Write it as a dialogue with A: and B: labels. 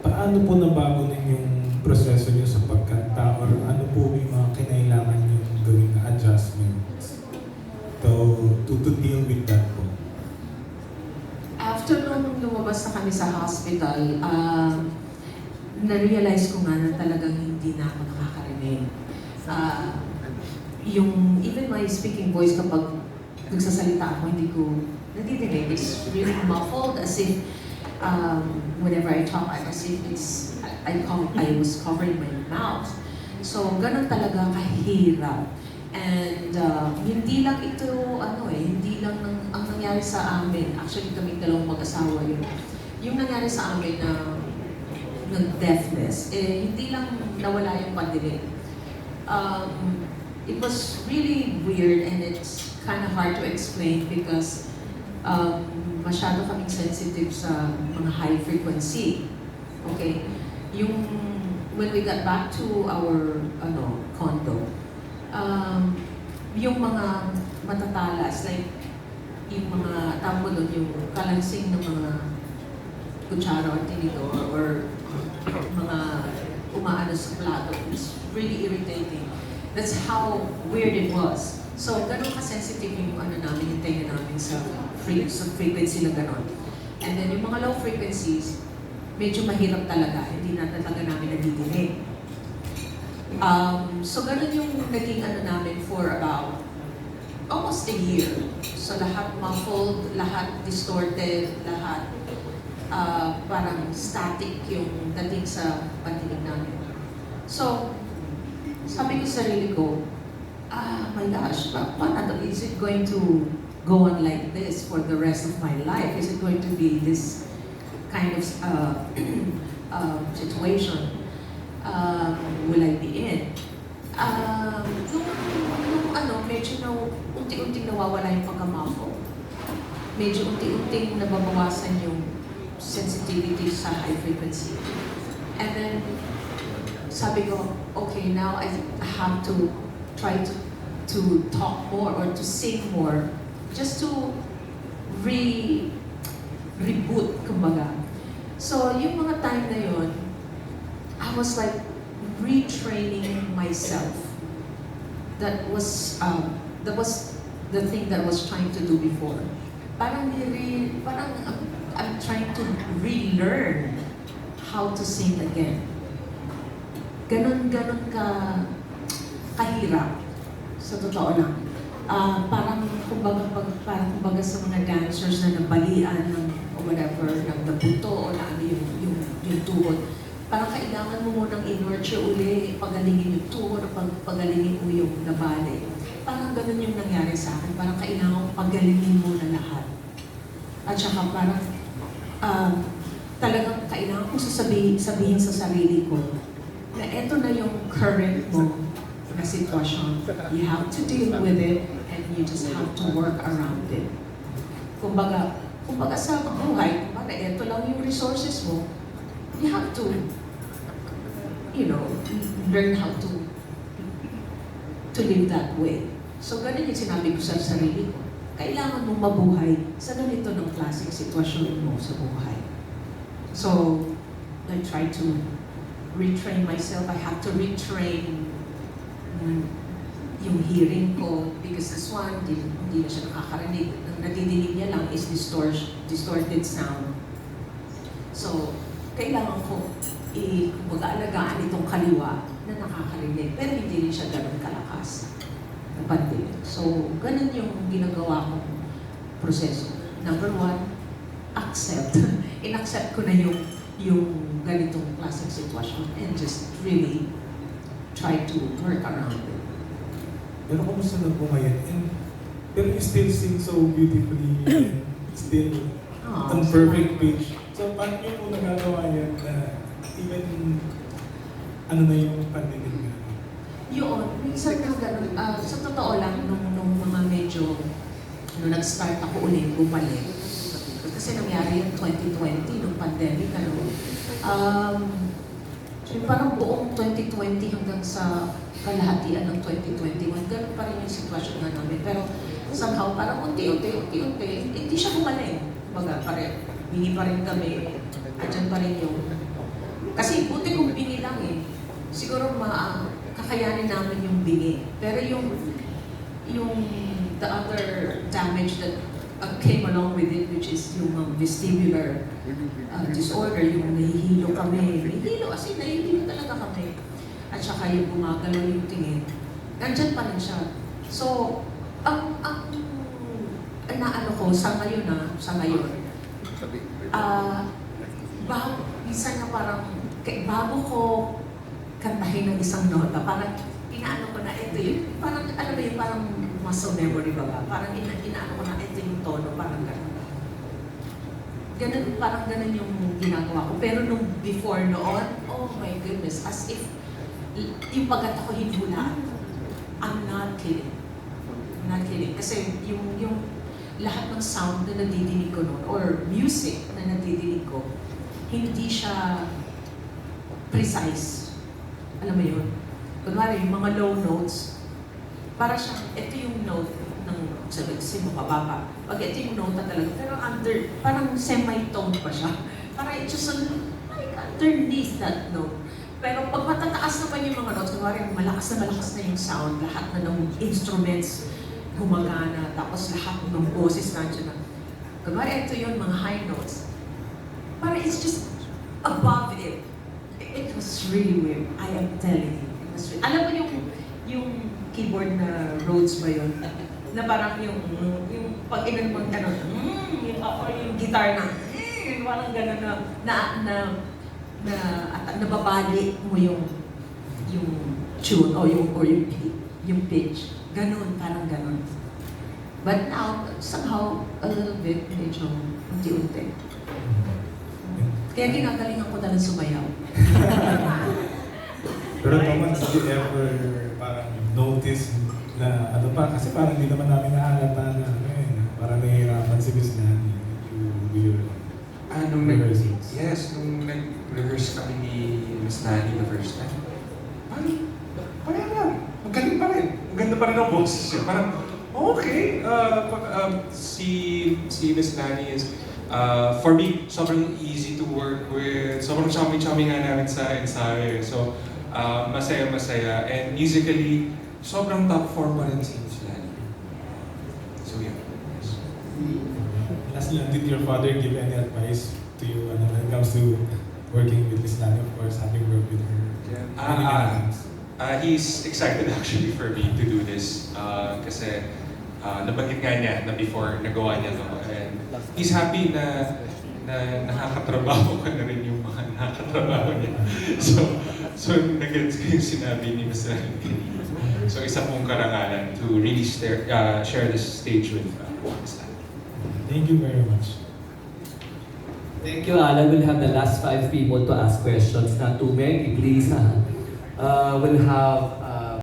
A: Paano po nabago ninyong proseso niyo sa pagkanta or ano po yung mga kinailangan niyo gawin na adjustments to, to, to deal with that po?
B: After nung lumabas na kami sa hospital, ah, na-realize ko nga na talagang hindi na ako nakakarinig. Ah, yung, even my speaking voice kapag nagsasalita ako, hindi ko nadidinig. It's really muffled as if um, whenever I talk, I- as if it's, I, I, I was covering my mouth. So, ganun talaga kahirap. And uh, hindi lang ito, ano eh, hindi lang nang, ang nangyari sa amin, actually kami dalawang mag-asawa yun. Yung nangyari sa amin na ng deafness, eh, hindi lang nawala yung pandinig. Um, it was really weird and it's kind of hard to explain because um, masyado kaming sensitive sa mga high frequency. Okay? Yung, when we got back to our ano, condo, um, yung mga matatalas, like yung mga, tawag mo doon, yung kalansing ng mga kutsara or tinidor or mga umaano sa plato. It's really irritating. That's how weird it was. So, ganun ka-sensitive yung ano namin, yung tenga namin sa, free, sa frequency na ganun. And then yung mga low frequencies, medyo mahirap talaga. Hindi na talaga namin nadidinig. Um, so, ganun yung naging ano namin for about almost a year. So, lahat muffled, lahat distorted, lahat uh, parang static yung dating sa pandinig namin. So, sabi ko sa sarili ko, ah, my gosh, paano, is it going to go on like this for the rest of my life? Is it going to be this kind of uh, uh, situation um, will I be in? Um, nung, nung ano, medyo na, unti-unting nawawala yung pagkamako. Medyo unti-unting nababawasan yung sensitivity sa high frequency. And then, sabi ko, okay, now I have to try to to talk more or to sing more just to re reboot, kumbaga. So, yung mga time na yun, I was like retraining myself. That was, um, that was the thing that I was trying to do before. Parang, nire, parang um, I'm trying to relearn how to sing again. Ganon, ganon ka, kahirap. Sa totoo lang. Ah, parang, kumbaga, pag, parang, kumbaga sa mga dancers na nabalian ng, o whatever, ng nabuto, o na ano yung, yung, yung tuhod. Parang kailangan mo munang inertia uli, pagalingin yung tuhod, pag, pagalingin mo yung nabali. Parang ganun yung nangyari sa akin. Parang kailangan pagalingin mo na lahat. At saka parang, um, talagang kailangan ko sasabihin, sabihin sa sarili ko na eto na yung current mo na sitwasyon. You have to deal with it and you just have to work around it. Kumbaga, kumbaga sa buhay, kumbaga eto lang yung resources mo, you have to, you know, learn how to to live that way. So, ganun yung sinabi ko sa sarili ko. Kailangan mong mabuhay sa ganito ng klaseng sitwasyon mo sa buhay. So, I try to retrain myself. I have to retrain yung hearing ko because this one, hindi, hindi na siya nakakarinig. Ang nadidinig niya lang is distort, distorted sound. So, kailangan ko i mag-aalagaan itong kaliwa na nakakarinig. Pero hindi rin siya ganun kalakas pandinig. So, ganun yung ginagawa kong proseso. Number one, accept. In-accept ko na yung yung ganitong klaseng sitwasyon and just really try to work around it.
A: Pero kumusta na po ngayon? And, pero you still sing so beautifully and still
B: Ah,
A: on perfect pitch. So, paano niyo po nagagawa yan na even ano na yung pandinig na?
B: Yun, minsan na ganun. ah, sa totoo lang, nung, nung mga medyo, nung nag-start ako ulit, bumalik. Kasi nangyari yung 2020, nung pandemic, ano. Um, yung parang buong 2020 hanggang sa kalahatian ng 2021, ganun pa rin yung sitwasyon nga namin. Pero somehow, parang unti-unti, unti-unti, hindi siya gumaling. Baga, pare, hindi pa rin kami andyan pa rin yung... Kasi buti kung bingi lang eh. Siguro ma kakayanin namin yung bingi. Pero yung yung the other damage that uh, came along with it, which is yung um, vestibular uh, disorder, yung nahihilo kami. Nahihilo, as in nahihilo talaga kami. At saka yung gumagalaw yung tingin. Nandyan pa rin siya. So, ang, ang, ang naano ko sa ngayon na, sa ngayon, ah, bago, minsan na parang, kay, bago ko kantahin ng isang nota, parang inaano ko na ito yun, parang alam mo yun, parang muscle memory ba ba? Parang ina, inaano ko na ito yung tono, parang gano'n. Ganun, parang ganun yung ginagawa ko. Pero nung before noon, oh my goodness, as if yung pagkata ko hinulaan. I'm not kidding. I'm not kidding. Kasi yung, yung lahat ng sound na nadidinig ko noon, or music na nadidinig ko, hindi siya precise. Alam mo yun? Kunwari, yung mga low notes, para siyang, ito yung note ng, sabi kasi mo pababa. Pag ito yung note na talaga, pero under, parang semi-tone pa siya. Parang it's just like underneath that note. Pero pag matataas naman yung mga notes, kunwari malakas na malakas na yung sound, lahat na ng instruments gumagana, tapos lahat ng boses nandiyan na. Kunwari ito yun, mga high notes. Parang it's just above it. It was really weird. I am telling you. It was really, alam mo yung, yung keyboard na Rhodes ba yun? Na parang yung, yung pag inan mo, ano, mm, yung, or yung guitar na, mm, parang gano'n na, na, na, na, at nababali mo yung, yung tune, o yung, or yung, yung pitch. Ganon, parang ganon. But now, somehow, a little bit, medyo unti-unti. Kaya ginagalingan ko na lang sumayaw.
A: Pero Thomas, did you ever parang notice na ano pa, kasi parang hindi naman namin nahalata na ano eh, parang nahihirapan si Miss Nani. Do your
C: Ah, nung nag-
A: rehearsals.
C: Yes, nung nag-rehearse kami ni Miss Nani the first time. Parang, parang lang. Magaling pa rin. Ang ganda pa rin ang boses niya. Parang, okay. Uh, um, si, si Miss Nani is, uh, for me, sobrang easy to work with. Sobrang chummy-chummy nga namin sa ensayo. eh. So, uh, masaya-masaya. And musically, sobrang top form pa rin si Miss Nani. So, yeah. Yes.
A: Last lang, did your father give any advice to you when it comes to working with Miss Nani, of course, having worked with her?
C: Yeah. Ah, ah.
A: times.
C: Uh, he's excited actually for me to do this uh, kasi uh, nabanggit nga niya na before nagawa niya to and he's happy na na nakakatrabaho ko na rin yung mga nakakatrabaho niya. So, so nag-gets ko yung sinabi ni Mr. kanina. So isa pong karangalan to really share, uh, share this stage with uh, Nani.
A: Thank you very much.
D: Thank you, Alan. We'll have the last five people to ask questions. Not too many, please. Uh, we'll have